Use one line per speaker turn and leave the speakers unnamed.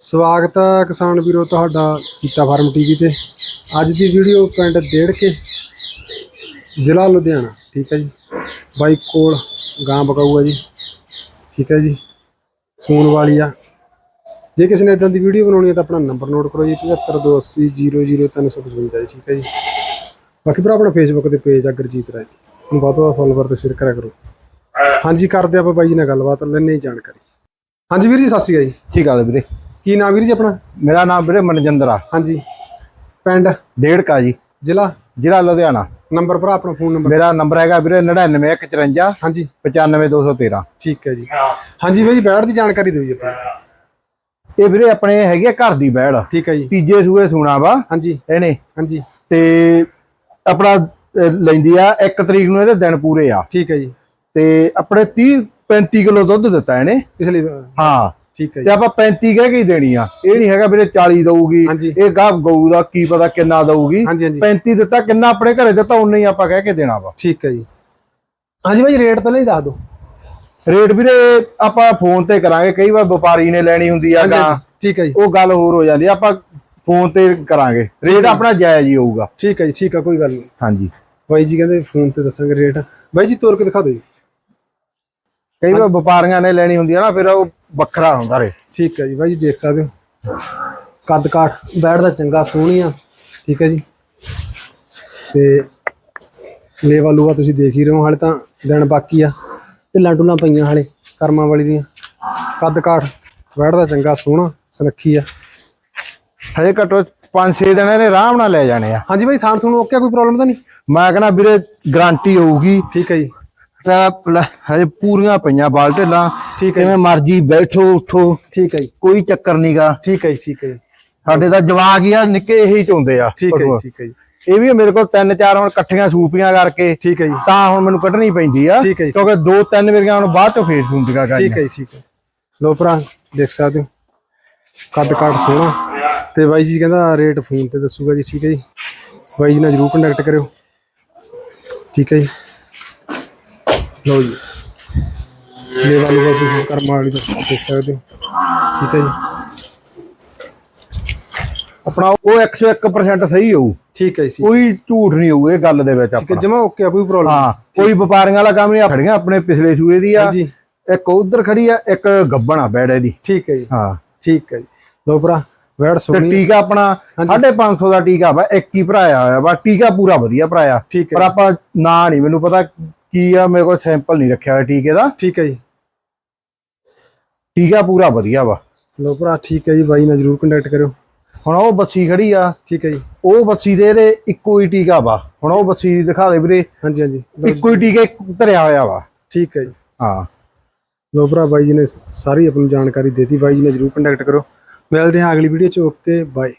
ਸਵਾਗਤ ਹੈ ਕਿਸਾਨ ਵੀਰੋ ਤੁਹਾਡਾ ਕੀਤਾ ਫਾਰਮ ਟੀਵੀ ਤੇ। ਅੱਜ ਦੀ ਵੀਡੀਓ ਪਿੰਡ ਡੇੜਕੇ ਜ਼ਿਲ੍ਹਾ ਲੁਧਿਆਣਾ, ਠੀਕ ਹੈ ਜੀ। ਬਾਈ ਕੋਲ ਗਾਂ ਬਕਾਊ ਹੈ ਜੀ। ਠੀਕ ਹੈ ਜੀ। ਸੂਣ ਵਾਲੀ ਆ। ਜੇ ਕਿਸੇ ਨੇ ਇਦਾਂ ਦੀ ਵੀਡੀਓ ਬਣਾਉਣੀ ਹੈ ਤਾਂ ਆਪਣਾ ਨੰਬਰ ਨੋਟ ਕਰੋ ਜੀ 7528000355 ਜੀ, ਠੀਕ ਹੈ ਜੀ। ਬਾਕੀ ਭਰਾ ਆਪਣਾ ਫੇਸਬੁੱਕ ਤੇ ਪੇਜ ਆ, ਗੁਰਜੀਤ ਰਾਏ। ਨੂੰ ਵੱਧ ਤੋਂ ਵੱਧ ਫੋਲੋਵਰ ਤੇ ਸ਼ੇਅਰ ਕਰਿਆ ਕਰੋ। ਹਾਂਜੀ, ਕਰਦੇ ਆਪਾਂ ਬਾਈ ਜੀ ਨਾਲ ਗੱਲਬਾਤ ਲੈਣੇ ਜਾਣਕਾਰੀ। ਹਾਂਜੀ ਵੀਰ ਜੀ, ਸਤਿ ਸ਼੍ਰੀ ਅਕਾਲ ਜੀ।
ਠੀਕ ਆ ਵੀਰੇ।
ਕੀ ਨਾਮ ਵੀਰ ਜੀ ਆਪਣਾ?
ਮੇਰਾ ਨਾਮ ਵੀਰੇ ਮਨਜਿੰਦਰ ਆ।
ਹਾਂਜੀ। ਪਿੰਡ?
ਡੇਢਕਾ ਜੀ।
ਜ਼ਿਲ੍ਹਾ?
ਜ਼ਿਲ੍ਹਾ ਲੁਧਿਆਣਾ।
ਨੰਬਰ ਭਰਾ ਆਪਣਾ ਫੋਨ ਨੰਬਰ।
ਮੇਰਾ ਨੰਬਰ ਹੈਗਾ ਵੀਰੇ 99154
ਹਾਂਜੀ।
95213
ਠੀਕ ਹੈ ਜੀ। ਹਾਂਜੀ ਬਾਈ ਜੀ ਬੈਠ ਦੀ ਜਾਣਕਾਰੀ ਦਿਓ ਜੀ ਆਪਣੀ।
ਇਹ ਵੀਰੇ ਆਪਣੇ ਹੈਗੀ ਆ ਘਰ ਦੀ ਬੈੜ
ਠੀਕ ਹੈ ਜੀ।
ਤੀਜੇ ਸੂਏ ਸੁਣਾ ਵਾ।
ਹਾਂਜੀ।
ਇਹਨੇ
ਹਾਂਜੀ।
ਤੇ ਆਪਣਾ ਲੈਂਦੀ ਆ 1 ਤਰੀਕ ਨੂੰ ਇਹਦੇ ਦਿਨ ਪੂਰੇ ਆ।
ਠੀਕ ਹੈ ਜੀ।
ਤੇ ਆਪਣੇ 30 35 ਕਿਲੋ ਦੁੱਧ ਦਿੱਤਾ ਇਹਨੇ।
ਪਿਛਲੀ
ਹਾਂ।
ਠੀਕ ਹੈ
ਤੇ ਆਪਾਂ 35 ਕਹਿ ਕੇ ਹੀ ਦੇਣੀ ਆ। ਇਹ ਨਹੀਂ ਹੈਗਾ ਵੀਰੇ 40 ਦਊਗੀ। ਇਹ ਗਾਹ ਗਊ ਦਾ ਕੀ ਪਤਾ ਕਿੰਨਾ ਦਊਗੀ।
ਹਾਂਜੀ ਹਾਂਜੀ।
35 ਦਿੱਤਾ ਕਿੰਨਾ ਆਪਣੇ ਘਰੇ ਦਿੱਤਾ ਉਨਾ ਹੀ ਆਪਾਂ ਕਹਿ ਕੇ ਦੇਣਾ ਵਾ।
ਠੀਕ ਹੈ ਜੀ। ਹਾਂਜੀ ਬਾਈ ਰੇਟ ਪਹਿਲਾਂ ਹੀ ਦੱਸ ਦਿਓ।
ਰੇਟ ਵੀਰੇ ਆਪਾਂ ਫੋਨ ਤੇ ਕਰਾਂਗੇ ਕਈ ਵਾਰ ਵਪਾਰੀ ਨੇ ਲੈਣੀ ਹੁੰਦੀ ਆ ਗਾਂ
ਠੀਕ ਹੈ ਜੀ।
ਉਹ ਗੱਲ ਹੋਰ ਹੋ ਜਾਂਦੀ ਆਪਾਂ ਫੋਨ ਤੇ ਕਰਾਂਗੇ। ਰੇਟ ਆਪਣਾ ਜਾਇਜ਼ ਹੀ ਹੋਊਗਾ।
ਠੀਕ ਹੈ ਜੀ ਠੀਕ ਹੈ ਕੋਈ ਗੱਲ ਨਹੀਂ।
ਹਾਂਜੀ।
ਬਾਈ ਜੀ ਕਹਿੰਦੇ ਫੋਨ ਤੇ ਦੱਸਾਂਗੇ ਰੇਟ। ਬਾਈ ਜੀ ਤੋਰ ਕੇ ਦਿਖਾ ਦਿਓ ਜੀ।
ਕਈ ਵਾਰ ਵਪਾਰੀਆਂ ਨੇ ਲੈਣੀ ਹੁੰਦੀ ਆ ਨਾ ਫਿਰ ਉਹ ਵੱਖਰਾ ਹੁੰਦਾ ਰੇ।
ਠੀਕ ਹੈ ਜੀ ਬਾਈ ਜੀ ਦੇਖ ਸਕਦੇ ਹੋ। ਕੱਦ ਕਾਠ ਬੈਠ ਦਾ ਚੰਗਾ ਸੋਹਣੀ ਆ। ਠੀਕ ਹੈ ਜੀ। ਤੇ ਲੇਵਾ ਲੂਆ ਤੁਸੀਂ ਦੇਖ ਹੀ ਰਹੇ ਹੋ ਹਾਲੇ ਤਾਂ ਦਿਨ ਬਾਕੀ ਆ। ਢਿੱਲਾਂ ਟੁੱਲਾਂ ਪਈਆਂ ਹਾਲੇ ਕਰਮਾਂ ਵਾਲੀ ਦੀਆਂ। ਕੱਦ ਕਾਠ ਬੈਠ ਦਾ ਚੰਗਾ ਸੋਹਣਾ ਸੁਨੱਖੀ ਆ।
ਹਜੇ ਘੱਟੋ 5-6 ਦਿਨ ਇਹਨੇ ਆਰਾਮ ਨਾਲ ਲੈ ਜਾਣੇ ਆ।
ਹਾਂਜੀ ਬਾਈ ਥਾਣ ਥੂਣ ਓਕੇ ਕੋਈ ਪ੍ਰੋਬਲਮ ਤਾਂ ਨਹੀਂ?
ਮੈਂ ਕਹਿੰਦਾ ਵੀਰੇ ਗਾਰੰਟੀ ਹੋਊਗੀ।
ਠੀਕ ਹੈ ਜੀ।
ਤਾਂ ਹਜੇ ਪੂਰੀਆਂ ਪਈਆਂ ਬਾਲ ਢੇਲਾਂ
ਠੀਕ ਹੈ
ਕਿਵੇਂ ਮਰਜ਼ੀ ਬੈਠੋ ਉਠੋ
ਠੀਕ ਹੈ ਜੀ
ਕੋਈ ਚੱਕਰ ਨਹੀਂਗਾ
ਠੀਕ ਹੈ ਠੀਕ ਹੈ
ਸਾਡੇ ਤਾਂ ਜਵਾਕ ਹੀ ਆ ਨਿੱਕੇ ਇਹੀ ਚਾਹੁੰਦੇ ਆ
ਠੀਕ ਹੈ ਠੀਕ ਹੈ
ਇਹ ਵੀ ਮੇਰੇ ਕੋਲ ਤਿੰਨ ਚਾਰ ਹੁਣ ਇਕੱਠੀਆਂ ਸੂਪੀਆਂ ਕਰਕੇ
ਠੀਕ ਹੈ ਜੀ
ਤਾਂ ਹੁਣ ਮੈਨੂੰ ਕੱਢਣੀ ਪੈਂਦੀ ਆ। ਕਿਉਂਕਿ ਦੋ ਤਿੰਨ ਵਾਰੀਆਂ ਹੁਣ ਬਾਅਦ ਚੋਂ ਫੇਰ ਸੁੰਦੀਆਂ
ਠੀਕ ਹੈ ਠੀਕ ਹੈ ਲੋ ਭਰਾ ਦੇਖ ਸਕਦੇ ਹੋ ਕੱਦ ਕਾਠ ਸੋਹਣਾ ਤੇ ਬਾਈ ਜੀ ਕਹਿੰਦਾ ਰੇਟ ਫੋਨ ਤੇ ਦੱਸੂਗਾ ਜੀ ਠੀਕ ਹੈ ਜੀ ਬਾਈ ਜੀ ਨਾਲ ਜਰੂਰ ਕੰਟੈਕਟ ਕਰਿਓ ਠੀਕ ਹੈ ਜੀ ਲਓ ਜੀ। ਲੇਵਾ ਲੂਗਾ ਤੁਸੀਂ ਕਰਮਾ ਵਾਲੀ ਦਾ ਦੇਖ ਸਕਦੇ ਹੋ। ਠੀਕ ਹੈ ਜੀ।
ਆਪਣਾ ਉਹ 101% ਸਹੀ ਹੋਊ।
ਠੀਕ ਹੈ ਜੀ ਠੀਕ।
ਕੋਈ ਝੂਠ ਨਹੀਂ ਹੋਊ ਇਹ ਗੱਲ ਦੇ ਵਿੱਚ
ਹੈ
ਆਪਣਾ।
ਜਮਾ ਓਕੇ ਆ ਕੋਈ ਪ੍ਰੋਬਲਮ
ਹਾਂ ਕੋਈ ਵਪਾਰੀਆਂ ਵਾਲਾ ਕੰਮ ਨਹੀਂ ਆ ਖੜੀਆਂ ਆਪਣੇ ਪਿਛਲੇ ਸੂਏ ਦੀ ਆ। ਇੱਕ ਉਧਰ ਖੜੀ ਆ ਇੱਕ ਗੱਬਣ ਆ ਬੈੜੇ ਦੀ।
ਠੀਕ ਹੈ ਜੀ।
ਹਾਂ।
ਠੀਕ ਹੈ ਜੀ। ਲੋ ਭਰਾ ਵੈੜ ਸੋਹਣੀ
ਟੀਕਾ ਆਪਣਾ 550 ਦਾ ਟੀਕਾ ਵਾ ਇੱਕ ਹੀ ਭਰਾਇਆ ਹੋਇਆ ਵਾ। ਟੀਕਾ ਪੂਰਾ ਵਧੀਆ ਭਰਾਇਆ।
ਠੀਕ
ਪਰ ਆਪਾਂ ਨਾ ਨਹੀਂ ਮੈਨੂੰ ਪਤਾ ਕੀ ਆ ਮੇਰੇ ਕੋਲ ਸੈਂਪਲ ਨਹੀਂ ਰੱਖਿਆ ਹੋਇਆ ਟੀਕੇ ਦਾ।
ਠੀਕ ਹੈ ਜੀ।
ਟੀਕਾ ਪੂਰਾ ਵਧੀਆ ਵਾ।
ਲੋ ਭਰਾ ਠੀਕ ਹੈ ਜੀ ਬਾਈ ਨਾਲ ਜਰੂਰ ਕੰਟੈਕਟ ਕਰਿਓ।
ਹੁਣ ਉਹ ਬੱਸੀ ਖੜੀ ਆ।
ਠੀਕ ਹੈ ਜੀ।
ਉਹ ਬੱਸੀ ਦੇ ਇਹਦੇ ਇੱਕੋ ਹੀ ਟੀਕਾ ਵਾ। ਹੁਣ ਉਹ ਬੱਸੀ ਦਿਖਾ ਦੇ ਵੀਰੇ।
ਹਾਂਜੀ ਹਾਂਜੀ।
ਇੱਕੋ ਹੀ ਟੀਕੇ ਧਰਿਆ ਹੋਇਆ ਵਾ।
ਠੀਕ ਹੈ ਜੀ।
ਹਾਂ।
ਲੋ ਭਰਾ ਬਾਈ ਜੀ ਨੇ ਸਾਰੀ ਆਪਣੀ ਜਾਣਕਾਰੀ ਦੇਤੀ। ਬਾਈ ਜੀ ਨੇ ਜਰੂਰ ਕੰਟੈਕਟ ਕਰੋ। ਮਿਲਦੇ ਹਾਂ ਅਗਲੀ ਵੀਡੀਓ ਚ। Okay bye.